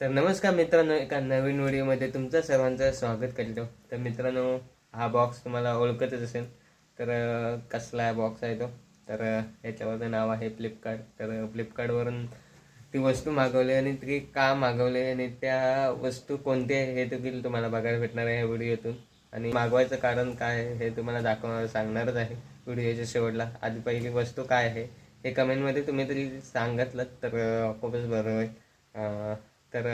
तर नमस्कार मित्रांनो एका नवीन व्हिडिओमध्ये तुमचं सर्वांचं स्वागत करतो. तर मित्रांनो हा बॉक्स तुम्हाला ओळखतच असेल. तर कसला बॉक्स आहे तो? तर याच्यावरचं नाव आहे फ्लिपकार्ट तर फ्लिपकार्टवरून ती वस्तू मागवली आणि ती का मागवली आणि त्या वस्तू कोणत्या आहे हे देखील तुम्हाला बघायला भेटणार आहे या व्हिडिओतून. आणि मागवायचं कारण काय हे तुम्हाला दाखवणार सांगणारच आहे व्हिडिओच्या शेवटला. आधी पहिली वस्तू काय आहे हे कमेंटमध्ये तुम्ही तरी सांगितलं तर खूपच बरं होईल. तर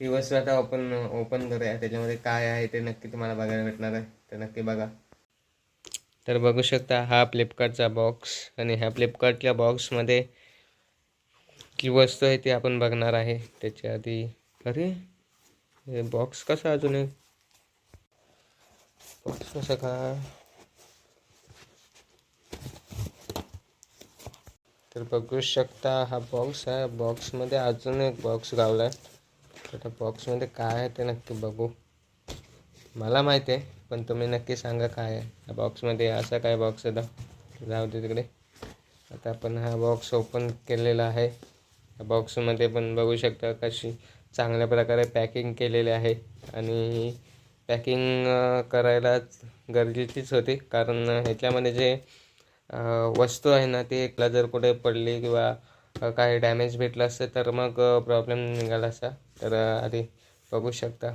ही वस्तू आता ओपन ओपन करूया. त्याच्यामध्ये काय आहे ते नक्की तुम्हाला बघायला भेटणार आहे. तर नक्की बघा. तर बघू शकता हा फ्लिपकार्टचा बॉक्स आणि ह्या फ्लिपकार्टच्या बॉक्समध्ये जी वस्तू आहे ती आपण बघणार आहे. त्याच्या आधी अरे हे बॉक्स कसा अजून बॉक्स कसा का तर बघू शकता हा बॉक्स आहे. बॉक्समध्ये अजून एक बॉक्स गावला आहे तर त्या बॉक्समध्ये काय आहे ते नक्की बघू. मला माहिती आहे पण तुम्ही नक्की सांगा काय आहे. या बॉक्समध्ये असा काय बॉक्स होता जाऊ दे तिकडे. आता आपण हा बॉक्स ओपन केलेला आहे. या बॉक्समध्ये पण बघू शकता कशी चांगल्या प्रकारे पॅकिंग केलेली आहे. आणि पॅकिंग करायलाच गरजेचीच होती. कारण ह्याच्यामध्ये जे वस्तू आहे ना ती एकला जर कुठे पडली किंवा काही डॅमेज भेटलं असतं तर मग प्रॉब्लेम निघाला असा तर आधी बघू शकता.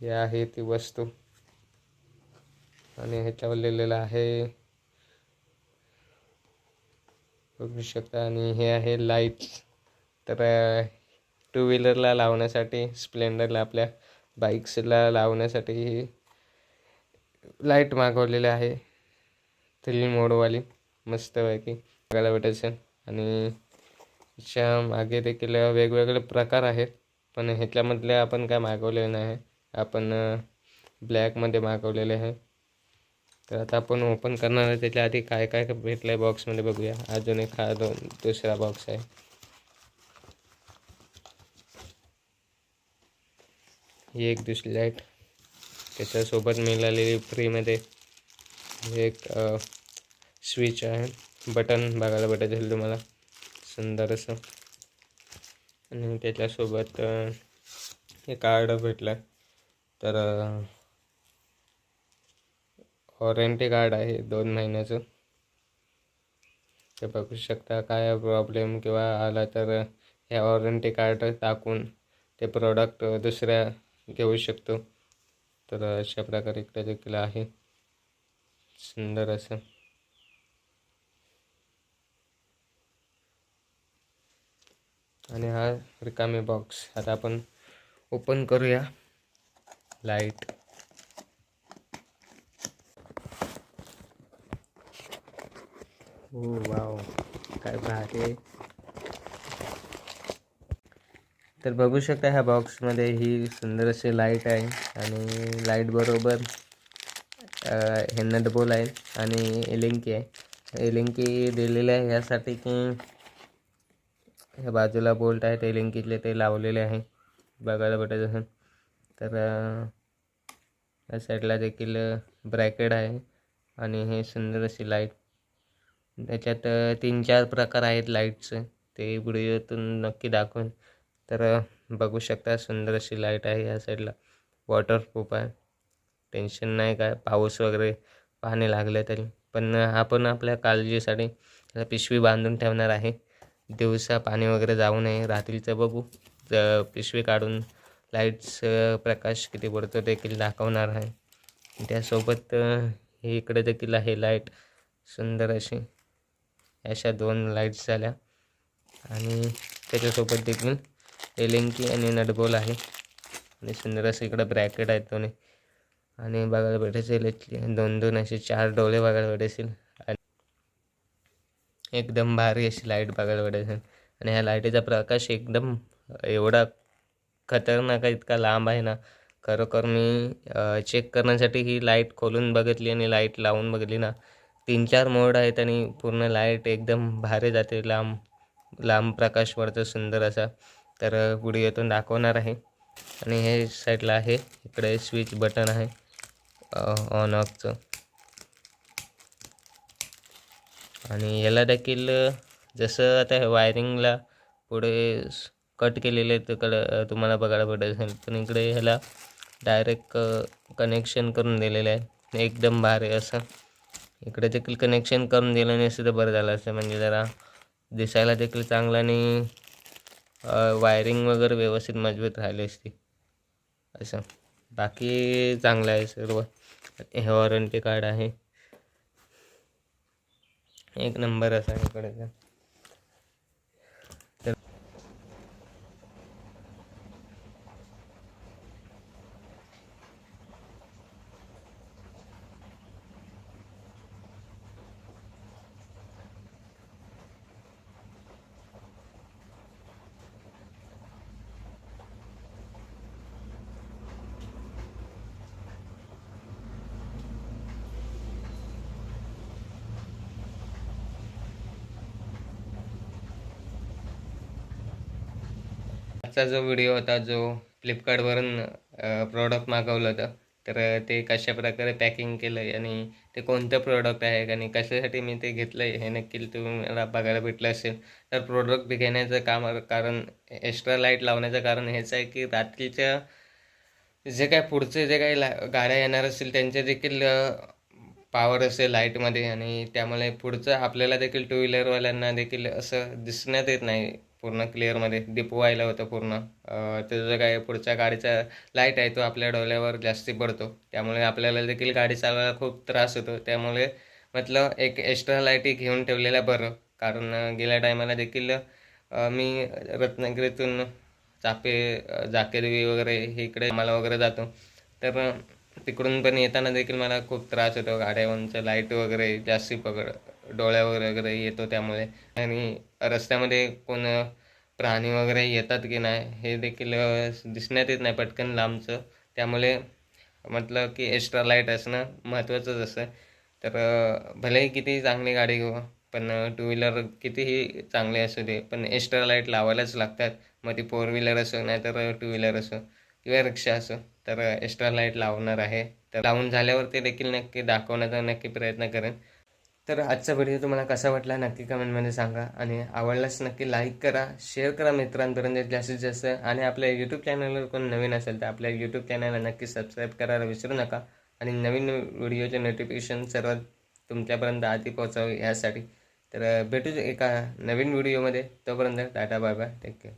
हे आहे ती वस्तू. आणि ह्याच्यावर लिहिलेलं आहे. बघू शकता. आणि हे आहे लाइट तर टू व्हीलरला लावण्यासाठी स्प्लेंडरला आपल्या बाईक्सला लावण्यासाठी ही लाइट मागवलेली आहे. थ्री मोडवाली मस्तपैकी बघायला भेटत आणि च्या मागे देखील वेगवेगळे प्रकार आहेत पण ह्याच्यामधले आपण काय मागवलेले नाही. आपण ब्लॅकमध्ये मागवलेले आहे. तर आता आपण ओपन करणार आहे. त्याच्या आधी काय काय भेटलं आहे बॉक्समध्ये बघूया. अजून एक हा दोन दुसरा बॉक्स आहे. ही एक दुसरी लाइट त्याच्यासोबत मिळालेली फ्रीमध्ये हे एक स्विच आहे. बटन बघायला भेटत असेल तुम्हाला. सुंदर असं. आणि त्याच्यासोबत हे कार्ड भेटलं. तर वॉरंटी कार्ड आहे दोन महिन्याचं. ते बघू शकता काय प्रॉब्लेम किंवा आला तर ह्या वॉरंटी कार्ड टाकून ते प्रोडक्ट दुसऱ्या घेऊ शकतो. तर अशा प्रकारे इकडे देखील आहे. सुंदर असं. आणि हा रिकामी बॉक्स आता आपण ओपन करूया. लाइट हो वाव काय भारी. तर बघू शकता ह्या बॉक्समध्ये ही सुंदर अशी लाइट आहे. आणि लाइट बरोबर हे नटबोल आहे आणि एलिंकी आहे. एलिंकी दिलेली आहे ह्यासाठी की ह्या बाजूला बोल्ट आहेत एलिंकीतले ते लावलेले आहे. बघायला भेटत असेल तर या साईडला देखील ब्रॅकेट आहे आणि हे सुंदर अशी लाइट. त्याच्यात तीन चार प्रकार आहेत लाईटचे. ते व्हिडिओतून नक्की दाखवून. तर बघू शकता सुंदर अशी लाइट आहे या साईडला. वॉटरप्रूफ आहे. टेन्शन नाही काय? पाऊस वगैरे पाहणे लागलं तरी. पण आपण आपल्या काळजीसाठी त्याला पिशवी बांधून ठेवणार आहे. दिवसा पाणी वगैरे जाऊ नये. रात्रीचं बघू. पिशवी काढून लाईट्स प्रकाश किती पडतो देखील दाखवणार आहे. त्यासोबत हे इकडे देखील आहे लाइट. सुंदर अशी. अशा दोन लाईट्स झाल्या. आणि त्याच्यासोबत देखील एलिंकी आणि नटबोल आहे. आणि सुंदर असं इकडं ब्रॅकेट आहेत दोन्ही. आणि बघायला भेटेल दोन दोन असे चार डोळे बघायला भेटायचे आणि एकदम भारी अशी लाइट बघायला भेटेल. आणि ह्या लाईटीचा प्रकाश एकदम एवढा खतरनाक आहे, इतका लांब आहे ना. खरोखर मी चेक करण्यासाठी ही लाइट खोलून बघितली आणि लाइट लावून बघितली ना. तीन चार मोड आहेत आणि पूर्ण लाइट एकदम भारी जाते. लांब लांब प्रकाश पडतो सुंदर असा. तर व्हिडिओतून दाखवणार आहे. आणि हे साईडला आहे. इकडे स्विच बटन आहे. ऑन ऑफचं आणि याला देखील जसं आता वायरिंगला पुढे कट केलेले तिकडं तुम्हाला बघायला भेटत असेल पण इकडे ह्याला डायरेक्ट कनेक्शन करून दिलेलं आहे. एकदम भारी असं. इकडे देखील कनेक्शन करून दिलं नसतं तर बरं झालं असतं म्हणजे जरा दिसायला देखील चांगलं आणि वायरिंग वगैरे व्यवस्थित मजबूत राहिली असती. असं. बाकी चांगलं आहे सर्व. हे वॉरंटी कार्ड आहे. एक नंबर असा इकडे. आजचा जो व्हिडिओ होता जो फ्लिपकार्टवरून प्रोडक्ट मागवलं होतं तर ते कशा प्रकारे पॅकिंग केलं आहे आणि ते कोणतं प्रोडक्ट आहे आणि कशासाठी मी ते घेतलं आहे हे नक्की तुम्हाला बघायला भेटलं असेल. तर प्रोडक्ट घेण्याचं काम कारण एक्स्ट्रा लाइट लावण्याचं कारण हेच आहे की रात्रीच्या जे काय पुढचे जे काही ला गाड्या येणार असतील त्यांचे देखील पॉवर असेल लाईटमध्ये आणि त्यामुळे पुढचं आपल्याला देखील टू व्हीलरवाल्यांना देखील असं दिसण्यात येत नाही. पूर्ण क्लिअरमध्ये डिपो व्हायला होतं पूर्ण. त्याचं जो काय पुढच्या गाडीचा लाइट आहे तो आपल्या डोळ्यावर जास्ती पडतो. त्यामुळे आपल्याला देखील गाडी चालवायला खूप त्रास होतो. त्यामुळे म्हटलं एक एक्स्ट्रा लाईटी घेऊन ठेवलेल्या बरं. कारण गेल्या टायमाला देखील मी रत्नागिरीतून चापे जाकेदेवी वगैरे हे इकडे मला वगैरे जातो. तर तिकडून पण येताना देखील मला खूप त्रास होतो. गाड्यावरचं लाइट वगैरे जास्ती पकड डोळ्यावर वगैरे येतो त्यामुळे. आणि रस्त्यामध्ये कोण प्राणी वगैरे येतात की नाही हे देखील दिसण्यात येत नाही पटकन लांबचं. त्यामुळे म्हटलं की एक्स्ट्रा लाइट असणं महत्त्वाचंच असतं. तर भलेही कितीही चांगली गाडी घेऊ पण टू व्हीलर कितीही चांगली असू दे पण एक्स्ट्रा लाइट लावायलाच लागतात. मग ती फोर व्हीलर असो नाहीतर टू व्हीलर असो किंवा रिक्षा असो तर एक्स्ट्रा लाइट लावणार आहे. तर लावून झाल्यावर ते देखील नक्की दाखवण्याचा नक्की प्रयत्न करेन. तर आजचा व्हिडिओ तुम्हाला कसा वाटला नक्की कमेंटमध्ये सांगा. आणि आवडल्यास नक्की लाईक करा शेअर करा मित्रांपर्यंत जास्तीत जास्त. आणि आपल्या यूट्यूब चॅनलवर कोण नवीन असेल तर आपल्या यूट्यूब चॅनलला नक्की सबस्क्राईब करायला विसरू नका. आणि नवीन व्हिडिओचे नोटिफिकेशन सर्वात तुमच्यापर्यंत आधी पोहोचावे यासाठी. तर भेटू एका नवीन व्हिडिओमध्ये तोपर्यंत tata bye bye take care